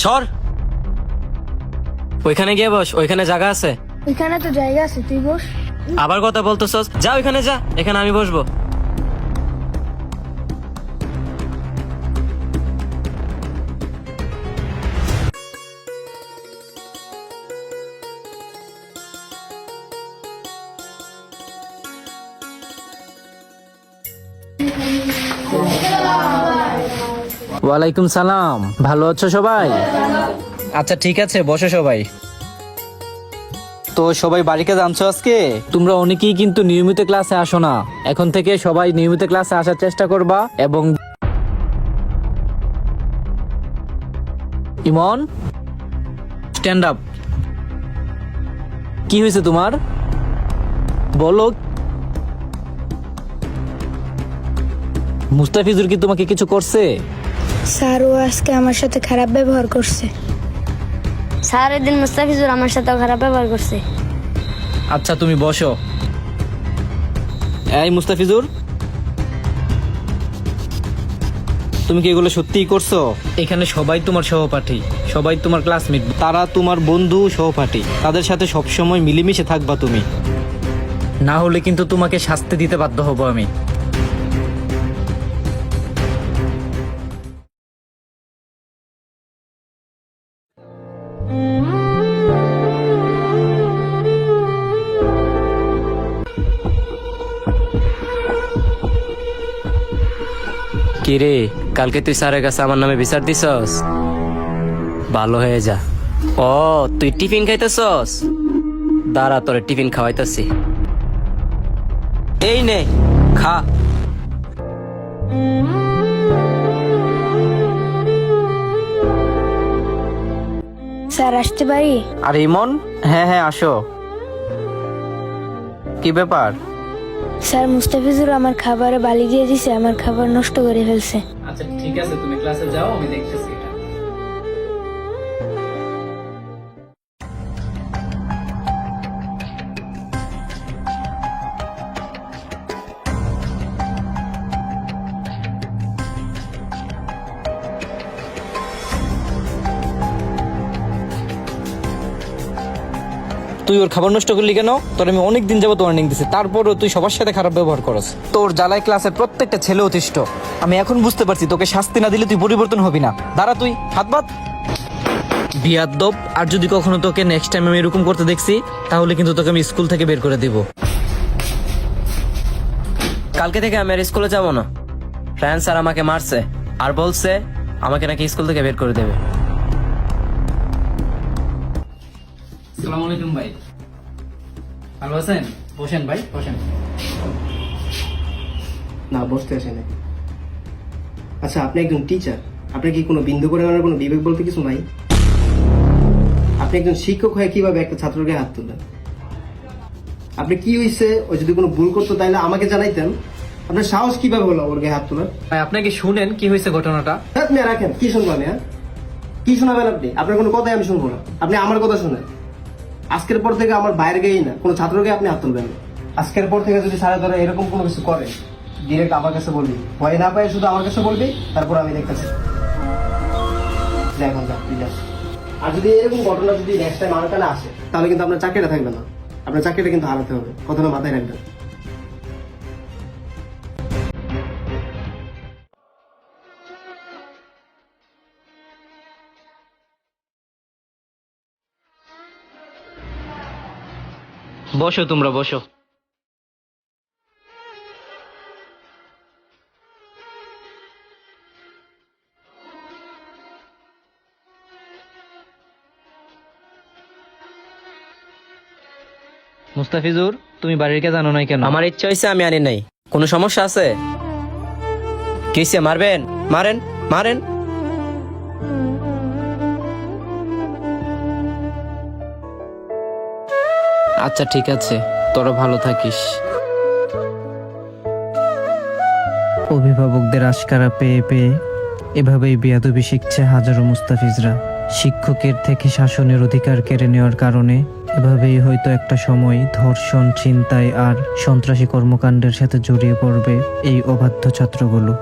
সর। ওইখানে গিয়ে বস ওইখানে জায়গা আছে? ওইখানে তো জায়গা আছে তুই বস। আবার কথা বলতেছস? যা ওইখানে যা এখানে আমি বসবো। ওয়ালাইকুম সালাম। ভালো আছো সবাই? আচ্ছা ঠিক আছে বসো সবাই। তো সবাই বাড়িতে জানছো আজকে? তোমরা অনেকেই কিন্তু নিয়মিত ক্লাসে আসো না। এখন থেকে সবাই নিয়মিত ক্লাসে আসার চেষ্টা করবা এবং ইমন স্ট্যান্ড আপ কি হয়েছে তোমার? বলো। মুস্তাফিজুর কি তোমাকে কিছু করছে? স্যার ও আজকে আমার সাথে খারাপ ব্যবহার করছে। স্যার এদিন মুস্তাফিজুর আমার সাথে খারাপ ব্যবহার করছে। আচ্ছা তুমি বসো। এই মুস্তাফিজুর তুমি কি এগুলো সত্যিই করছ? এখানে সবাই তোমার সহপাঠী সবাই তোমার ক্লাসমেট তারা তোমার বন্ধু সহপাঠী তাদের সাথে সবসময় মিলেমিশে থাকবা তুমি। না হলে কিন্তু তোমাকে শাস্তি দিতে বাধ্য হব আমি। কি রে কালকে তুই স্যারের কাছে আমার নামে বিচার দিছস? ভালো হয়ে যা। ও, তুই টিফিন খাইতেছস? দাঁড়া, তোরে টিফিন খাওয়াইতেছি। এই নে, খা। স্যার আসতে পারি? আর ইমন? হ্যাঁ হ্যাঁ আসো। কি ব্যাপার? স্যার মুস্তাফিজুর আমার খাবারে বালি দিয়ে দিছে আমার খাবার নষ্ট করে ফেলছে। আচ্ছা ঠিক আছে তুমি ক্লাসে যাও আমি দেখতেছি। তুই ওর খাবার নষ্ট করলি কেন? তোর আমি অনেক দিন যাব ওয়ার্নিং দিছি। তারপরও তুই সবার সাথে খারাপ ব্যবহার করস। তোর জ্বালায় ক্লাসের প্রত্যেকটা ছেলে অতিষ্ঠ। আমি এখন বুঝতে পারছি, তোকে শাস্তি না দিলে তুই পরিবর্তন হবি না। দাঁড়া তুই, হাত বাদ। বিয়াদ্দব আর যদি কখনো তোকে নেক্সট টাইম আমি এরকম করতে দেখছি, তাহলে কিন্তু তোকে আমি স্কুল থেকে বের করে দিব। কালকে থেকে আমি আর স্কুলে যাব না। ফ্রেন্ড স্যার আমাকে মারছে, আর বলছে, আমাকে নাকি স্কুল থেকে বের করে দেবে। আসসালামু আলাইকুম ভাই। ভালো আছেন? বসেন ভাই বসেন। না বসতে আসে না আচ্ছা আপনি একজন টিচার আপনার কি কোনো বিন্দু কোনো বিবেক বলতে কিছু নাই? আপনি একজন শিক্ষক হয়ে কীভাবে একটা ছাত্রকে হাত তুললেন? আপনি কি হয়েছে ও যদি কোনো ভুল করতো তাহলে আমাকে জানাইতেন। আপনার সাহস কীভাবে হলো ওর গায়ে হাত তোলার? ভাই আপনি কি শুনেন কি হয়েছে ঘটনাটা? আপনি রাখেন। কি শুনব আমি হ্যাঁ? কি শোনাবেন আপনি? আপনার কোনো কথাই আমি শুনব না। আপনি আমার কথা শুনেন। আজকের পর থেকে আমার বাইরে গেই না, কোনো ছাত্রকে আপনি হাত তুলবেন আজকের পর থেকে যদি সারা ধরে এরকম কোনো কিছু করে ডিরেক্ট আমার কাছে বলবি। ভয় না পায়, শুধু আমার কাছে বলবি, তারপর আমি দেখতেছি। চাই। আর যদি এরকম ঘটনা যদি নেক্সট টাইম আমার কানে আসে, তাহলে কিন্তু আপনার চাকরিটা থাকবে না। আপনার চাকরিটা কিন্তু হারাতে হবে। কথাটা মাথায় রাখবেন বসো তোমরা বসো। মুস্তাফিজুর তুমি বাড়ির কে জানো নাই কেন? আমার ইচ্ছা হয়েছে আমি আনি নাই। কোনো সমস্যা আছে? কিসে মারবেন? মারেন? মারেন? আচ্ছা ঠিক আছে। তোরা ভালো থাকিস। অভিভাবকদের আশকারা পেয়ে পেয়ে এভাবেই বেয়াদবি শিখছে হাজারো মুস্তাফিজরা। শিক্ষকের থেকে শাসনের অধিকার কেড়ে নেওয়ার কারণে এভাবেই হয়তো একটা সময় ধর্ষণ চিন্তায় আর সন্ত্রাসী কর্মকাণ্ডের সাথে জড়িয়ে পড়বে এই অবাধ্য ছাত্রগুলো।